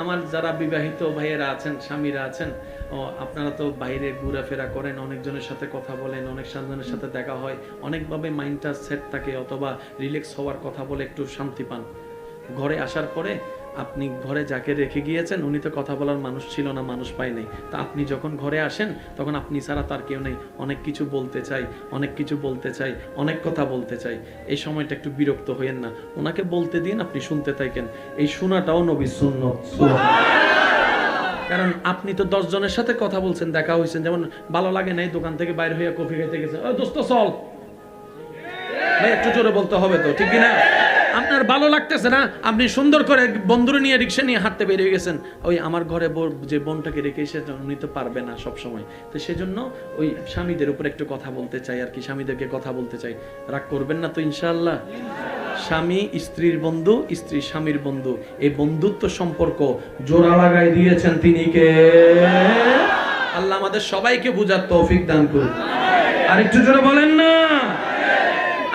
আমার যারা বিবাহিত ভাইয়েরা আছেন, স্বামীরা আছেন আপনারা তো বাইরে ঘোরাফেরা করেন, অনেকজনের সাথে কথা বলেন, অনেক জনের সাথে দেখা হয়, অনেকভাবে মাইন্ডটা সেট থাকে অথবা রিল্যাক্স হওয়ার কথা বলে একটু শান্তি পান। ঘরে আসার পরে আপনি ঘরে যাকে রেখে গিয়েছেন, উনি তো কথা বলার মানুষ ছিল না, মানুষ পায় নাই। তা আপনি যখন ঘরে আসেন, তখন আপনি ছাড়া তার কেউ নেই। অনেক কিছু বলতে চাই, অনেক কিছু বলতে চাই, অনেক কথা বলতে চাই। এই সময়টা একটু বিরক্ত হইয়েন না। ওনাকে বলতে দিন, আপনি শুনতে থাকেন। এই শোনাটাও নবী শূন্য কারণ আপনি তো দশ জনের সাথে কথা বলছেন, দেখা হয়েছেন যেমন ভালো লাগে নাই, দোকান থেকে বাইরে হইয়া কফি খাইতে গেছে দোস্ত, চল। ভাই, একটু জোরে বলতে হবে তো, ঠিক না আপনার ভালো লাগতেছে না? আপনি সুন্দর করে বন্ধুরে নিয়ে রিক্সা নিয়ে হাঁটতে বেরিয়ে গেছেন। ওই আমার ঘরে যে বোনটাকে রেখে এসে উনি তো পারবে না সব সময় তো সেজন্য ওই স্বামীদের উপর একটু কথা বলতে চাই আর কি, স্বামীদেরকে কথা বলতে চাই। রাগ করবেন না তো ইনশাআল্লাহ। স্বামী, স্ত্রীর বন্ধু, স্ত্রী, স্বামীর বন্ধু। এই বন্ধুত্ব সম্পর্ক জোড়া লাগাই দিয়েছেন তিনি কে? আল্লাহ আমাদের সবাইকে বুঝার তৌফিক দান করুন। আর একটু জোরে বলেন না।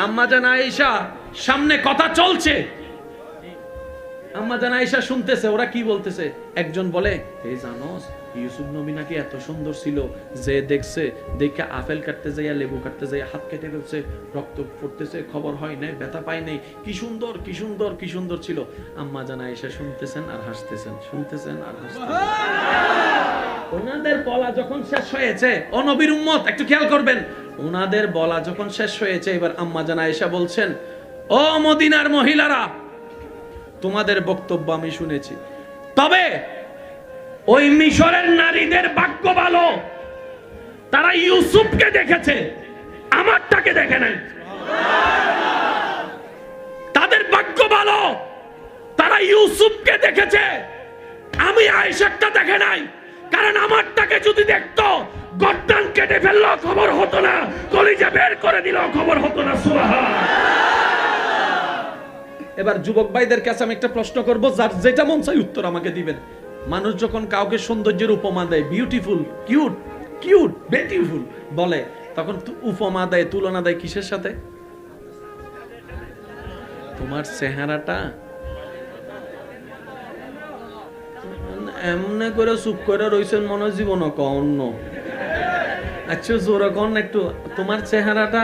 আম্মা জান আয়েশা সামনে কথা চলছে। আম্মা জান আয়েশা শুনতেছে ওরা কি বলতেছে? একজন বলে এই জানোস ইউসুফ নবী নাকি এত সুন্দর ছিল যে দেখছে দেখে আপেল কাটতে যাইয়া লেবু কাটতে যাইয়া হাত কেটে ফেলছে রক্ত পড়তেছে খবর হয় নাই ব্যথা পায় নাই। কি সুন্দর কি সুন্দর কি সুন্দর ছিল। আম্মা জান আয়েশা শুনতেছেন আর হাসতেছেন শুনতেছেন আর হাসতেছেন। ওনাদের বলা যখন শেষ হয়েছে ও নবীর উম্মত একটু খেয়াল করবেন ওনাদের বলা যখন শেষ হয়েছে, এবার আম্মা জানা এসা বলছেন, ও মদিনার মহিলারা, তোমাদের বক্তব্য আমি শুনেছি। তবে ওই মিশরের নারীদের ভাগ্য ভালো। তারা ইউসুফকে দেখেছে, আমারটাকে দেখে নাই। তাদের ভাগ্য ভালো, তারা ইউসুফকে দেখেছে। আমি আয়েশারটা দেখে নাই, কারণ আমারটাকে যদি দেখতো কেটে খবর হতো না। কলিজা বের করে দিল, খবর হতো না এবার যুবক ভাইদের কাছে আমি একটা প্রশ্ন করব, যার যেটা মন চাই উত্তর আমাকে দিবেন। মানুষ যখন কাউকে সৌন্দর্যের উপমা দেয় বিউটিফুল কিউট কিউট বিউটিফুল বলে, তখন উপমা দেয়, তুলনা দেয় কিসের সাথে? তোমার চেহারাটা এমনে করে চুপ করে রইছেন মনে জীবন অন্য আচ্ছা জোরে কন একটু, তোমার চেহারাটা?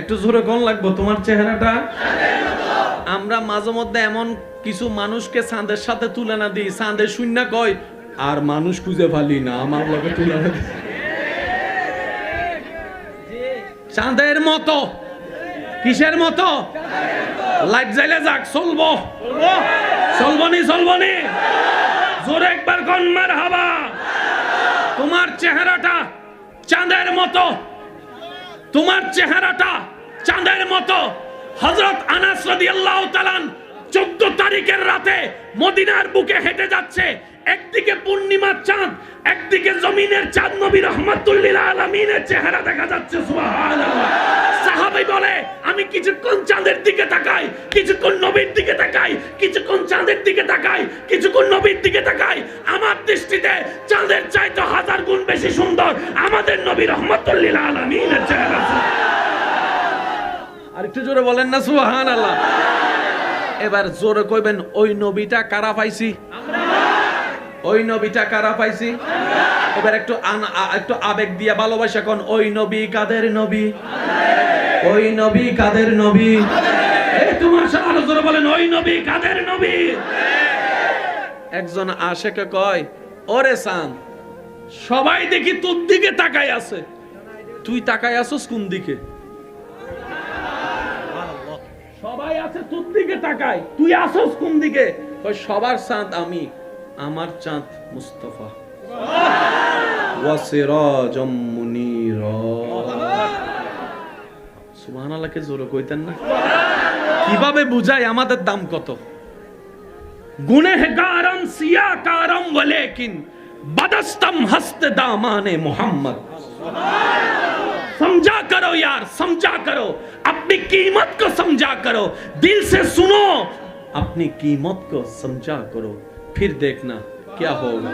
একটু জোরে কন লাগবো, তোমার চেহারাটা? আমরা মাঝে মধ্যে এমন কিছু মানুষকে চাঁদের সাথে তুলনা দিই চাঁদের শূন্য কয়, আর মানুষ খুঁজে ফালি না, আমার লগে তুলনা দিই চাঁদের মতো। কিসের মতো? লাইট জ্বাইলে যাক, চলবো। চলবনি চলবনি জোরে একবার কন মার হাবা তোমার চেহারাটা চাঁদের মতো। তোমার চেহারাটা চাঁদের মতো। হজরত আনাস তাআলা 14 তারিখের রাতে মদিনার বুকে হেঁটে যাচ্ছে। একদিকে পূর্ণিমার চাঁদ, একদিকে জমিনের চাঁদ। নবী রহমাতুল্লিল আলমিনের চেহারা দেখা যাচ্ছে, সুবহানাল্লাহ। সাহাবী বলে, আমি কিছুক্ষণ চাঁদের দিকে তাকাই, কিছুক্ষণ নবীর দিকে তাকাই, কিছুক্ষণ চাঁদের দিকে তাকাই, কিছুক্ষণ নবীর দিকে তাকাই। আমার দৃষ্টিতে চাঁদের চাইতে হাজার গুণ বেশি সুন্দর আমাদের নবী রহমাতুল্লিল আলামিনের চেহারা আর একটু জোরে বলেন না সুবহান আল্লাহ এবার জোরে কইবেন, ওই নবীটা কারা পাইছি? ওই নবীটা কারা পাইছি? এবার একটু একটু আবেগ দিয়ে ভালোবাসা কোন, ওই নবী কাদের নবী? ওই নবী কাদের নবী? এই তোমার সাথে জোরে বলেন ওই নবী কাদের নবী? একজন আশেকে কয় ওরে সান সবাই দেখি তোর দিকে তাকায় আছে। তুই তাকায় আছস কোন দিকে? সবাই আছে তোর দিকে তাকায় তুই আসস কোন দিকে? কয় সবার চাঁদ আমি আমার চাঁদ মুস্তফা। ওয়াসিরাজাম মুনীরা। সুবহানাল্লাহকে জোরে কইতেন না কিভাবে বুঝাই আমাদের দাম কত গুনেহগারম সিয়াকারম ওয়ালাকিন বদস্তম হস্ত দামানে মোহাম্মদ समझा करो यार समझा करो अपनी कीमत को समझा करो दिल से सुनो अपनी कीमत को समझा करो फिर देखना क्या होगा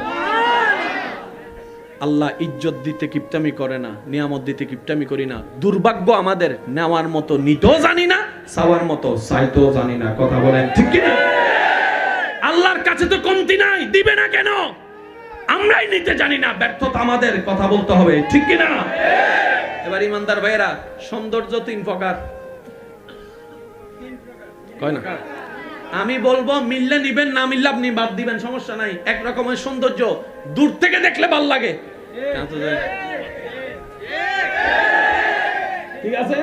আল্লাহ ইজ্জত দিতে কিপটামি করে না, নিয়ামত দিতে কিপটামি করি না। দুর্ভাগ্য আমাদের, নেওয়ার মতো নিতেও জানি না, চাওয়ার মতো চাইতেও জানি না। কথা বলেন, ঠিক কি না আল্লাহর কাছে তো কমতি নাই, দিবে না কেন? আমরাই নিতে জানি না, ব্যর্থতা আমাদের, কথা বলতে হবে, ঠিক কি না এবার ইমানদার ভাইয়েরা, সৌন্দর্য তিন প্রকার। কয় না? আমি বলব, মিললে নিবেন, না মিললে আপনি বাদ দিবেন, সমস্যা নাই। এক রকমের সৌন্দর্য দূর থেকে দেখলে ভালো লাগে। ঠিক আছে?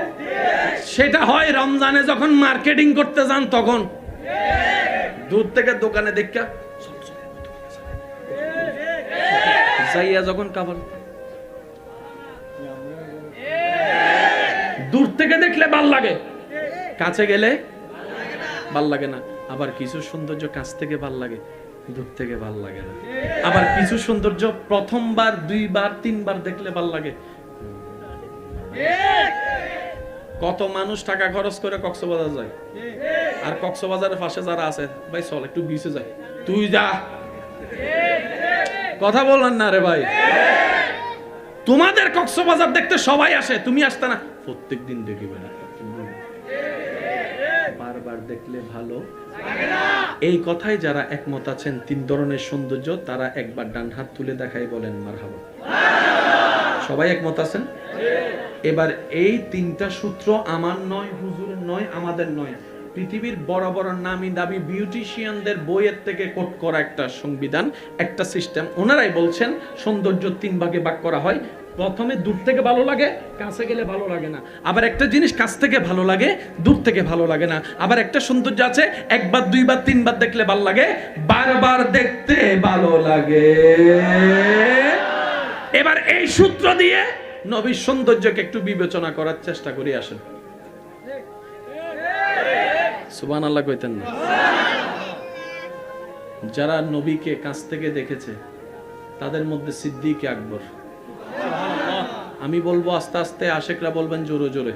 সেটা হয় রমজানে যখন মার্কেটিং করতে যান, তখন। দূর থেকে দোকানে দেখা যাইয়া যখন কাবার দূর থেকে দেখলে ভালো লাগে। কাছে গেলে ভালো লাগে না। আবার কিছু সৌন্দর্য কাছ থেকে ভালো লাগে, দূর থেকে ভালো লাগে না। আবার কিছু সৌন্দর্য প্রথমবার, দুইবার, তিনবার দেখলে ভালো লাগে। কত মানুষ টাকা খরচ করে কক্সবাজার যায়? আর কক্সবাজারের পাশে যারা আছে, ভাই চল, একটু বিচে যায় তুই যা। কথা বললেন না রে ভাই। তোমাদের কক্সবাজার দেখতে সবাই আসে, তুমি আসতে না। প্রত্যেক দিন দেখিবে না বারবার দেখলে ভালো। এই কথাই যারা একমত আছেন, তিন ধরনের সৌন্দর্য তারা একবার ডান হাত তুলে দেখাই বলেন মারহাবা। সবাই একমত আছেন? এবার এই তিনটা সূত্র আমার নয়, হুজুরের নয়, আমাদের নয়। পৃথিবীর বড় বড় নামি দামি বিউটিশিয়ানদের বইয়ের থেকে কোট করা একটা সংবিধান, একটা সিস্টেম। ওনারাই বলছেন, সৌন্দর্য তিন ভাগে ভাগ করা হয়। প্রথমে দূর থেকে ভালো লাগে, কাছে গেলে ভালো লাগে না। আবার একটা জিনিস কাছ থেকে ভালো লাগে, দূর থেকে ভালো লাগে না। আবার একটা সৌন্দর্য আছে, একবার, দুইবার, তিনবার দেখলে ভালো লাগে, বারবার দেখতে ভালো লাগে। এবার এই সূত্র দিয়ে নবীর সৌন্দর্যকে একটু বিবেচনা করার চেষ্টা করি, আসেন। সুবান আল্লাহ কইতেন না। যারা নবীকে কাছ থেকে দেখেছে, তাদের মধ্যে সিদ্দিক আকবর। আমি বলব আস্তে আস্তে আশেকরা বলবেন জোরে জোরে।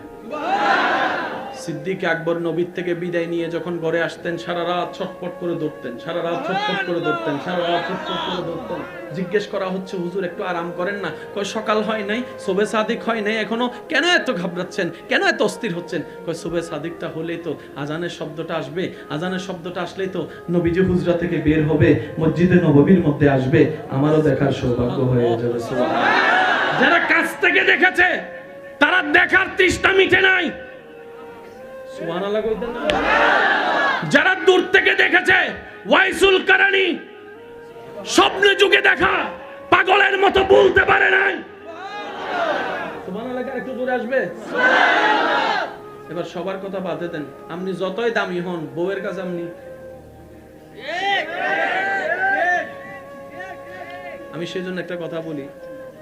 সিদ্দিক আকবর নবীর থেকে বিদায় নিয়ে যখন ঘরে আসতেন, সারা রাত ছটফট করে দৌড়তেন, সারা রাত ছটফট করে দৌড়তেন, সারা রাত ছটফট করে দৌড়তেন। জিজ্ঞেস করা হচ্ছে, হুজুর, একটু আরাম করেন না? কয়, সকাল হয় নাই সোবে সাদিক হয় নাই, এখনও কেন এত ঘাবড়াচ্ছেন? কেন এত অস্থির হচ্ছেন? কয় সোবে সাদিকটা হলেই তো আজানের শব্দটা আসবে, আজানের শব্দটা আসলেই তো নবীজি হুজরা থেকে বের হবে, মসজিদে নববীর মধ্যে আসবে, আমারও দেখার সৌভাগ্য হয়ে যাবে। যারা কাছ থেকে দেখেছে তারা দেখার তৃষ্ণা মিটে নাই। সুবহানাল্লাহ কইতেন না? যারা দূর থেকে দেখেছে ওয়াইসুল কারানি স্বপ্নে যুগে দেখা পাগলের মতো বলতে পারে নাই। সুবহানাল্লাহ একটু দূরে আসবে? এবার সবার কথা বাদে দেন। আপনি যতই দামি হন বউয়ের কাছে আপনি আমি সেই জন্য একটা কথা বলি।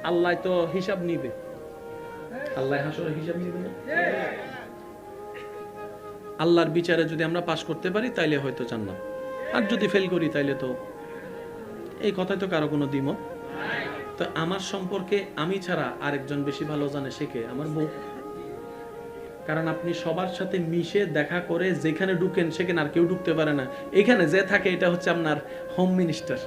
আল্লাহ তো হিসাব নিবে। আল্লাহ হাসরের হিসাব নিবে আল্লাহর বিচারে যদি আমরা পাশ করতে পারি তাইলে হয়তো জান্নাত। আর যদি ফেল করি তাইলে তো এই কথায় তো কারও কোনো দ্বিমত। তো আমার সম্পর্কে আমি ছাড়া আরেকজন বেশি ভালো জানে শেখে আমার বউ। কারণ আপনি সবার সাথে মিশে দেখা করে যেখানে ঢুকেন সেখানে আর কেউ ঢুকতে পারে না। এখানে যে থাকে এটা হচ্ছে আপনার হোম মিনিস্টার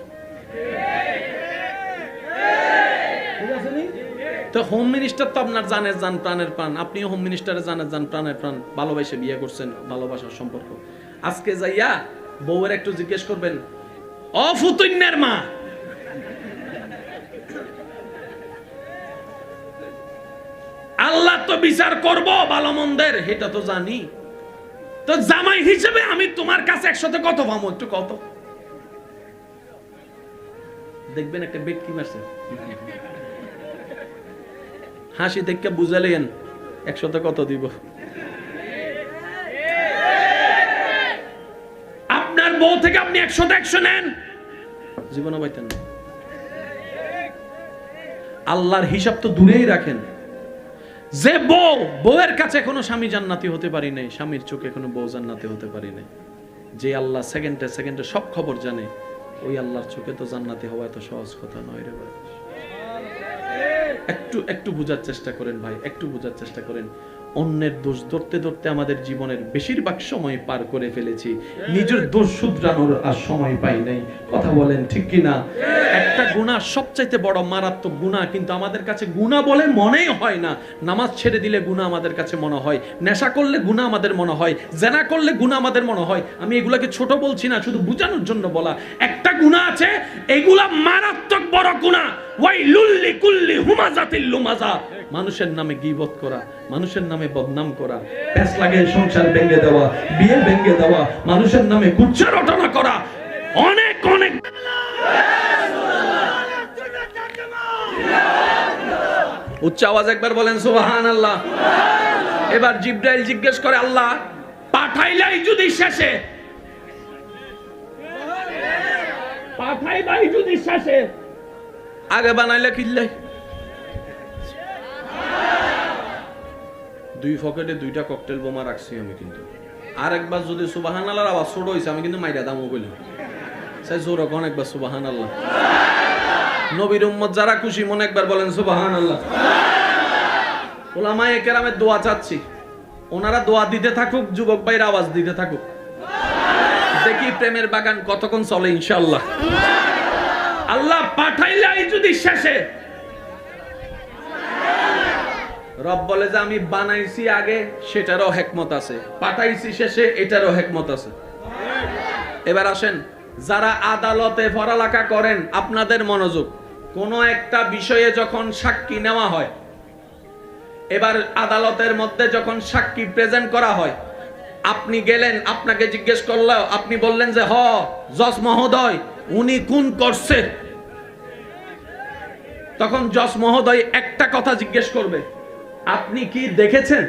তো হোম মিনিস্টার তো আপনার জানের জান, প্রাণের প্রাণ। আপনিও হোম মিনিস্টারে জানের জান, প্রাণের প্রাণ। ভালোবাসে বিয়ে করছেন, ভালোবাসার সম্পর্ক। আজকে যাইয়া বউয়ের একটু জিজ্ঞেস করবেন অফুতুন্যের মা? আল্লাহ তো বিচার করব ভালো মন্দের এটা তো জানি। তো জামাই হিসেবে আমি তোমার কাছে একসাথে কত পাবো একটু কত দেখবেন একটা ব্যক্তি মারছে। হাসি দেখে বুঝালেন, একসাথে কত দিব? আপনার বউ থেকে আপনি একশোতে একশো নেন। জীবনে পাইতেন না। আল্লাহর হিসাব তো দূরেই রাখেন। যে বউ, বউয়ের কাছে কোনো স্বামী জান্নাতি হতে পারি নাই, স্বামীর চোখে কোনো বউ জান্নাতি হতে পারি নাই। যে আল্লাহ সেকেন্ডে সেকেন্ডে সব খবর জানে, ওই আল্লাহর চোখে তো জান্নাতি হওয়া এত সহজ কথা নয় রে ভাই। একটু একটু বোঝার চেষ্টা করেন ভাই, একটু বোঝার চেষ্টা করেন। অন্যের দোষ ধরতে ধরতে আমাদের জীবনের বেশিরভাগ সময় পার করে ফেলেছি। নিজের দোষ শুধরানোর আর সময় পাই নাই। কথা বলেন ঠিক কি না? একটা একটা গুণা সবচাইতে বড় মারাত্মক গুণা, কিন্তু আমাদের কাছে গুণা বলে মনেই হয় না। নামাজ ছেড়ে দিলে গুণা আমাদের কাছে মনে হয়। নেশা করলে গুণা আমাদের মনে হয়। জেনা করলে গুণা আমাদের মনে হয়। আমি এগুলাকে ছোট বলছি না, শুধু বোঝানোর জন্য বলা। একটা গুণা আছে, এগুলা মারাত্মক বড় গুণা। মানুষের নামে গিবত করা, মানুষের নামে বদনাম করা প্যাস লাগে সংসার ভেঙে দেওয়া, বিয়ে ভেঙে দেওয়া, মানুষের নামে কুচ্চা রটনা করা, অনেক অনেক। উচ্চ আওয়াজ একবার বলেন সুবাহান আল্লাহ এবার জিব্রাইল জিজ্ঞেস করে, আল্লাহ, পাঠাইলাই যদি শেষে। পাঠাইলাই যদি শেষে। আগে বানাইলে কিল্লাই দুই পকেটে দুইটা ককটেল বোমা রাখছি আমি কিন্তু। আর একবার যদি সুবাহান আল্লাহর আওয়াজ ছোট হয়েছে আমি কিন্তু মাইরা দামও বললাম সাই জোর কোন একবার সুবাহান আল্লাহ নবীর উম্মত যারা খুশি, মনে একবার বলেন সুবাহান আল্লাহ ওলামায়ে কেরামের দোয়া চাচ্ছি। ওনারা দোয়া দিতে থাকুক, যুবক ভাইয়ের আওয়াজ দিতে থাকুক। দেখি প্রেমের বাগান কতক্ষণ চলে ইনশাআল্লাহ। আল্লাহ পাঠাইলাই যদি শেষে। রব বলে যে আমি বানাইছি আগে সেটারও হেকমত আছে। পাঠাইছি শেষে এটারও হেকমত আছে। এবার আসেন যারা আদালতে পড়ালেখা করেন আপনাদের মনোযোগ। কোন একটা বিষয়ে যখন সাক্ষী নেওয়া হয় এবার আদালতের মধ্যে যখন সাক্ষী প্রেজেন্ট করা হয় আপনি গেলেন আপনাকে জিজ্ঞেস করল আপনি বললেন যে হ জজ মহোদয় উনি কোন করছে? তখন জজ মহোদয় একটা কথা জিজ্ঞেস করবে আপনি কি দেখেছেন?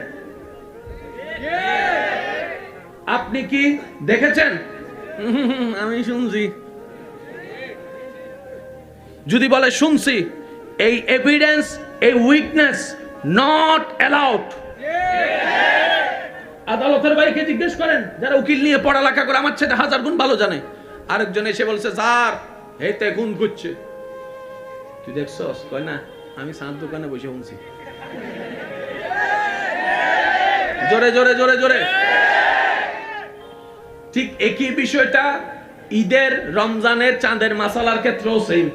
আপনি কি দেখেছেন? আমি শুনছি। যদি বলে শুনছি এই এভিডেন্স এই উইকনেস নট অ্যালাউড আদালতের ভাইকে জিজ্ঞেস করেন যারা উকিল নিয়ে পড়ালেখা করে আমার ছেলে হাজার গুণ ভালো জানে। আরেকজন এসে বলছে, স্যার এই তে গুণ করছে তুই দেখছস? কয় না, আমি সাত দোকানে বসে শুনছি। জোরে জোরে জোরে জোরে। ঠিক একই বিষয়টা ঈদের রমজানের চাঁদের মাসালার ক্ষেত্রেও সেম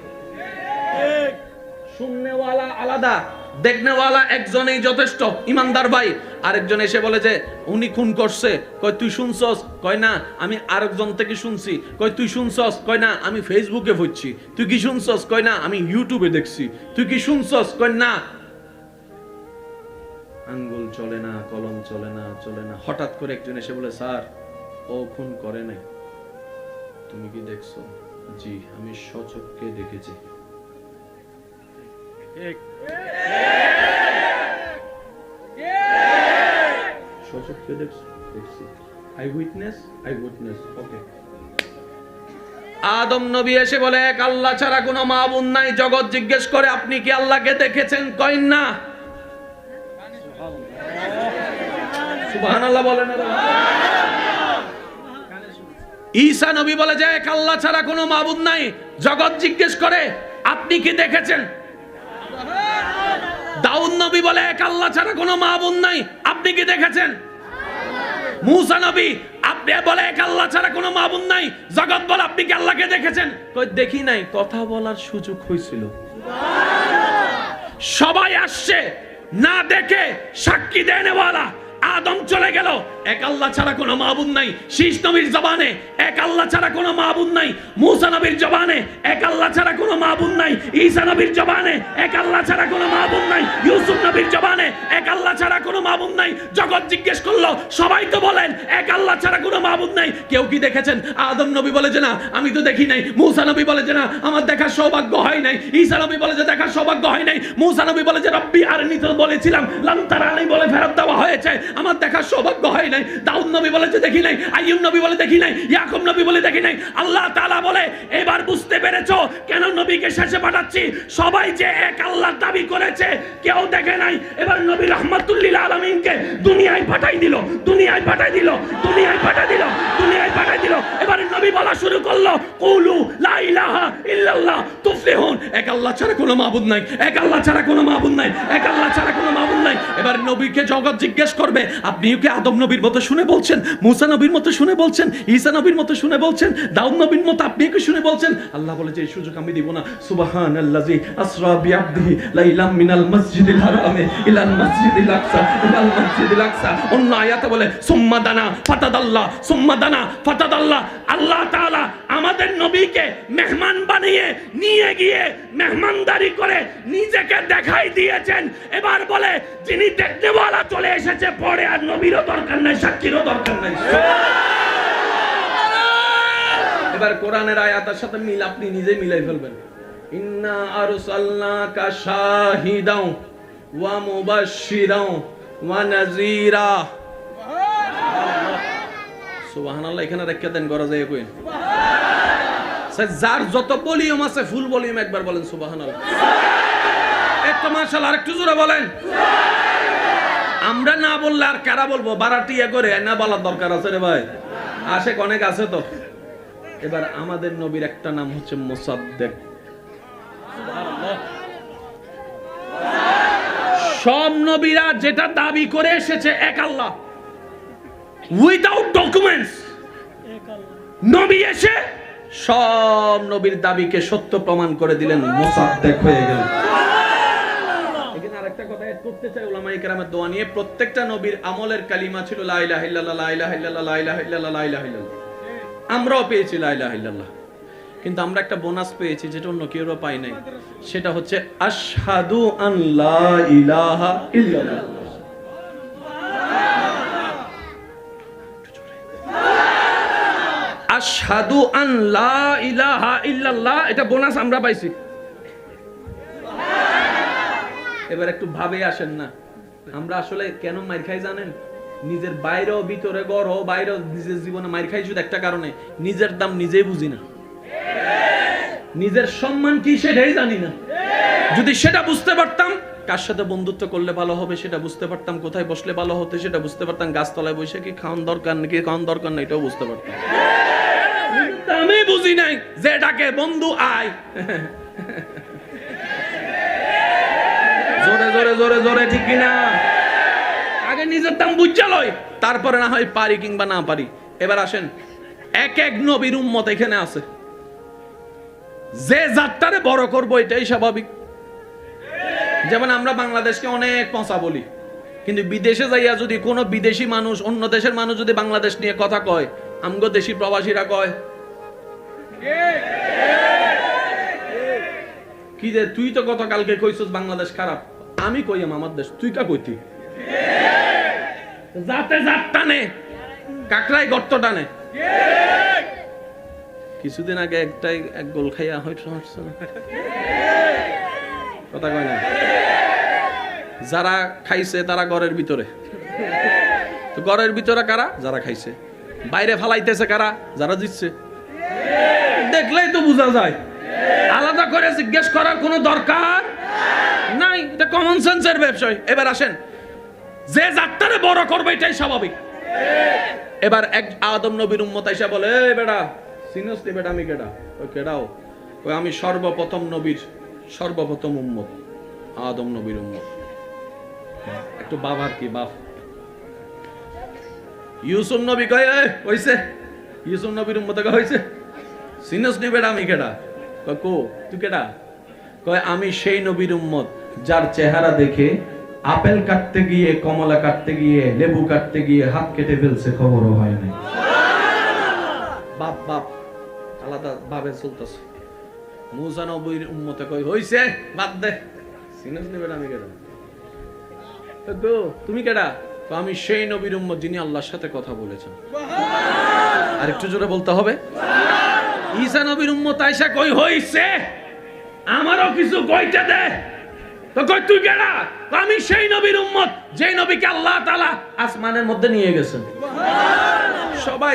শুননেওয়ালা আলাদা। দেখনেওয়ালা একজনেই যথেষ্ট, ইমানদার ভাই। আরেকজন এসে বলে যে, উনি খুন করছে। কয়, তুই শুনছস? কয়, না, আমি আরেকজন থেকে শুনছি। কয়, তুই শুনছস? কয়, না, আমি ফেসবুকে ফুটছি তুই কি শুনছস? কয়, না, আমি ইউটিউবে দেখছি। তুই কি শুনছস? কয়, না। আঙ্গুল চলে না, কলম চলে না চলে না। হঠাৎ করে একজন এসে বলে, স্যার, ও খুন করে নাই। তুমি কি দেখছ? জি, আমি সচক্ষে দেখেছি। আদম নবী এসে বলে, এক আল্লাহ ছাড়া কোনো মাবুদ নাই। জগৎ জিজ্ঞেস করে, আপনি কি আল্লাহকে দেখেছেন? কইন না। সুবহানাল্লাহ নবী বলে যে, এক আল্লাহ ছাড়া কোনো মাবুদ নাই। জগৎ জিজ্ঞেস করে, আপনি কি দেখেছেন? দাউদ নবী বলে এক আল্লাহ ছাড়া কোনো মাহবুদ নাই। আপনি কি দেখেছেন? মুসা নবী, আপনি বলে এক আল্লাহ ছাড়া কোনো মাহবুদ নাই। জগৎ বলে, আপনি কি আল্লাহকে দেখেছেন? কই, দেখি নাই, কথা বলার সুযোগ হয়েছিল সবাই আসছে, না দেখে সাক্ষী দেনেওয়ালা আদম চলে গেল। এক আল্লাহ ছাড়া কোনো মাহবুদ নাই। শীষ নবীর জবানে এক আল্লাহ ছাড়া কোনো মাহবুদ নাই। মুসা নবীর জবানে এক আল্লাহ ছাড়া কোনো মাহবুদ নাই। ঈসা নবীর জবানে এক আল্লাহ ছাড়া কোনো মাহবুদ নাই। ইউসুফ নবীর জবানে এক আল্লাহ ছাড়া কোনো মাহবুদ নাই। জগৎ জিজ্ঞেস করল, সবাই তো বলেন, এক আল্লাহ ছাড়া কোনো মাহবুদ নাই। কেউ কি দেখেছেন? আদম নবী বলে যে না, আমি তো দেখি নাই। মুসা নবী বলে যে না, আমার দেখার সৌভাগ্য হয় নাই। ঈসা নবী বলে যে দেখার সৌভাগ্য হয় নাই। মুসা নবী বলে যে, রব্বি আর নিতে বলেছিলাম লান্তারা নেই বলে ফেরত দেওয়া হয়েছে। আমার দেখার সৌভাগ্য হয় নাই। দাউদ নবী বলে যে দেখি নাই। আইয়ুব নবী বলে, দেখি নাই। ইয়াকুব নবী বলে, দেখি নাই। আল্লাহ তাআলা বলে, এবার বুঝতে পেরেছ কেন নবীকে শেষে পাঠাচ্ছি? সবাই যে এক আল্লাহ দাবি করেছে, কেউ দেখে নাই। এবার নবী রহমাতুল্লিল আলমিনকে দুনিয়ায় পাঠাই দিল, দুনিয়ায় পাঠাই দিল, দুনিয়ায় পাঠাই দিল, দুনিয়ায় পাঠাই দিল। এবার নবী বলা শুরু করল, কুলু লা ইলাহা ইল্লাল্লাহ তুফলিহুন। এক আল্লাহ ছাড়া কোনো মাবুদ নাই, এক আল্লাহ ছাড়া কোনো মাবুদ নাই, এক আল্লাহ ছাড়া কোনো মাবুদ নাই। এবার নবীকে জগৎ জিজ্ঞেস করবে আপনি কি আদম নবীর মতো শুনে বলছেন? মুসা নবীর মতো শুনে বলছেন? ঈসা নবীর মতো শুনে বলছেন? দাউদ নবীর মতো আপনি কি শুনে বলছেন? আল্লাহ বলে, যে এই সুযোগ আমি দিব না। সুবহান আল্লাজি আসরা বিআবদিহি লাইলাম মিনাল মসজিদিল হারামে ইলাল মসজিদিল আকসা, ইলাল মসজিদিল আকসা। অন্য আয়াতে বলে, সুম্মা দানা ফাতাদাল্লাহ সুম্মা দানা ফাতাদাল্লাহ আল্লাহ তাআলা আমাদের নবীকে মেহমান বানিয়ে, নিয়ে গিয়ে মেহমানদারি করে নিজেকে দেখাই দিয়েছেন। এবার বলে যিনি দেখতে বলা চলে এসেছে পরে আর নবীরও দরকার নাই সাক্ষীরও দরকার নাই। এবার কোরআনের আয়াতের সাথে মিল আপনি নিজে মিলাই ফেলবেন। ইন্না আরসালনাকা শাহিদাও ওয়া মুবাশশিরাও ওয়া নাযীরা। সুবহানাল্লাহ এখানে রেখে দেন করা যায় কই স্যার, যার যত ভলিউম আছে ফুল ভলিউম একবার বলেন সুবহানাল্লাহ। একটু মাশাআল্লাহ আরেকটু জোরে বলেন। আমরা না বললে আর কারা বলব? বারাটিয়া করে না বলার দরকার আছে রে ভাই। আশেক অনেক আছে তো। এবার আমাদের নবীর একটা নাম হচ্ছে মোসাদ্দেক। সব নবীরা যেটা দাবি করে এসেছে, এক আল্লাহ। উইদাউট ডকুমেন্টস নবী এসে সব নবীর দাবিকে সত্য প্রমাণ করে দিলেন মোসাদ্দেক হয়ে গেলেন আরেকটা করতে চাই উলামায়ে কেরামের দোয়া নিয়ে প্রত্যেকটা নবীর আমলের কালিমা ছিল লা ইলাহা ইল্লাল্লাহ, লা ইলাহা ইল্লাল্লাহ, লা ইলাহা ইল্লাল্লাহ, লা ইলাহা ইল্লাল্লাহ। আমরাও পেয়েছি লা ইলাহা ইল্লাল্লাহ। কিন্তু আমরা একটা বোনাস পেয়েছি যেটা অন্য কেউ পাই নাই। সেটা হচ্ছে আশহাদু আন লা ইলাহা ইল্লাল্লাহ। আশহাদু আন লা ইলাহা ইল্লাল্লাহ, এটা বোনাস আমরা পাইছি। এবার একটু ভাবে আসেন না। আমরা আসলে কেন মার খাই জানেন? নিজের বাইরেও, ভিতরে গড় বাইরেও নিজের জীবনে মার খাই শুধু একটা কারণে, নিজের দাম নিজেই বুঝি না। নিজের সম্মান কি সেটাই জানি না। যদি সেটা বুঝতে পারতাম, কার সাথে বন্ধুত্ব করলে ভালো হবে সেটা বুঝতে পারতাম, কোথায় বসলে ভালো হতো সেটা বুঝতে পারতাম, গাছতলায় বসে কি খাওয়ান দরকার নাকি খাওয়ান দরকার না এটাও বুঝতে পারতাম। আমি বুঝি নাই যে ডাকে বন্ধু আয়। জোরে জোরে জোরে ঠিক কিনা? আগে নিজের দাম বুঝা লয়। তারপরে না হয় পারি কিংবা না পারি। এবার আসেন এক এক নবীর উম্মত এখানে আছে। যে যাত্রারে বড় করব এটাই স্বাভাবিক। যেমন আমরা বাংলাদেশকে অনেক পচা বলি কিন্তু বিদেশে যাইয়া যদি কোনো বিদেশি মানুষ অন্য দেশের মানুষ যদি বাংলাদেশ নিয়ে কথা কয় আমগো দেশি প্রবাসীরা কয় কি যে তুই তো গতকালকে কইছস বাংলাদেশ খারাপ। আমি কইয়াম আমার দেশ? তুই কা কইতি? যাতে জাত টানে কাকড়াই গর্ত টানে। কিছুদিন আগে একটাই এক গোল খাইয়া হচ্ছে না। কথা কয় না? যারা খাইছে তারা ঘরের ভিতরে। তো ঘরের ভিতরে কারা? যারা খাইছে। বাইরে ফালাইতেছে কারা? যারা জিতছে। দেখলেই তো বোঝা যায়। আলাদা করে জিজ্ঞেস করার কোনো দরকার এটা কমন সেন্সের ব্যবসায়। এবার আসেন। যে যাত্রারে বড় করবে, এটাই স্বাভাবিক। এবার এক আদম নবীর উম্মত আইসা বলে এ বেটা সিনিয়স নি বেটা, আমি কেডা? ওই কেডাও? ওই আমি সর্বপ্রথম নবীর, সর্বপ্রথম উম্মত, আদম নবীর উম্মত। একটু বাবার কি বাপ? ইউসুফ নবী কয় হইছে। ইউসুফ নবীর উম্মত কয়, হইছে। সিনিয়স নি বেটা, আমি কেডা? কয়, কো, তুই কেডা? কয়, আমি সেই নবীর উম্মত যার চেহারা দেখে আপেল কাটতে গিয়ে, কমলা কাটতে গিয়ে, লেবু কাটতে গিয়ে হাত কেটে ফেলছে, খবরও হয় নাই। বাপ বাপ, আলাদা ভাবে চলতেছে। মুসা নবীর উম্মতে কই, হইছে, বাদ দে। সিনাস নেবে আমি তো তুমি কেডা? তো আমি সেই নবীর উম্মত যিনি আল্লাহর সাথে কথা বলেছেন। আর একটু জোরে বলতে হবে। ঈসা নবীর উম্মত আয়সা কই, হইছে, আমারও কিছু কইতে দে। আমি সেই নবীর উম্মত, যেই নবীকে আল্লাহ আসমানের মধ্যে নিয়ে সবাই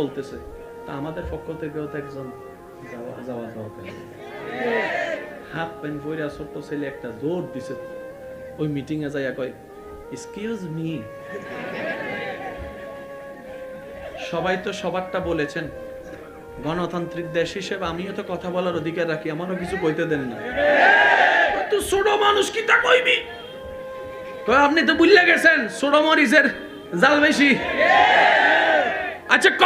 বলতেছে। তা আমাদের পক্ষ থেকেও তো একজন সবাই তো সবারটা বলেছেন। গণতান্ত্রিক দেশ হিসেবে আমিও তো কথা বলার অধিকার রাখি, আমারও কিছু কইতে দেন না। তো ছোট মানুষ কি তা কইবি? আপনি তো বুঝলে গেছেন ছোট মরিচের জাল বেশি। আচ্ছা ক?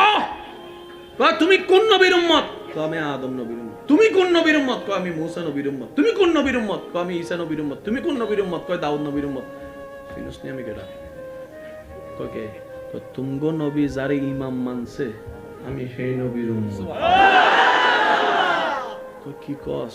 তুমি কোন নবীর উম্মত? আমি আদম নবীর উম্মত। তুমি কোন নবীর উম্মত? ক আমি মুসা নবীর উম্মত। তুমি কোন নবীর উম্মত? ক আমি ঈসা নবীর উম্মত। তুমি কোন নবীর উম্মত? কয় দাউদ নবীর উম্মত। চিনস নি আমি কেডা? কয় কে? কয় তুমগো নবী যারে ইমাম মানছে আমি সেই নবীর উম্মত। কয় কি কস?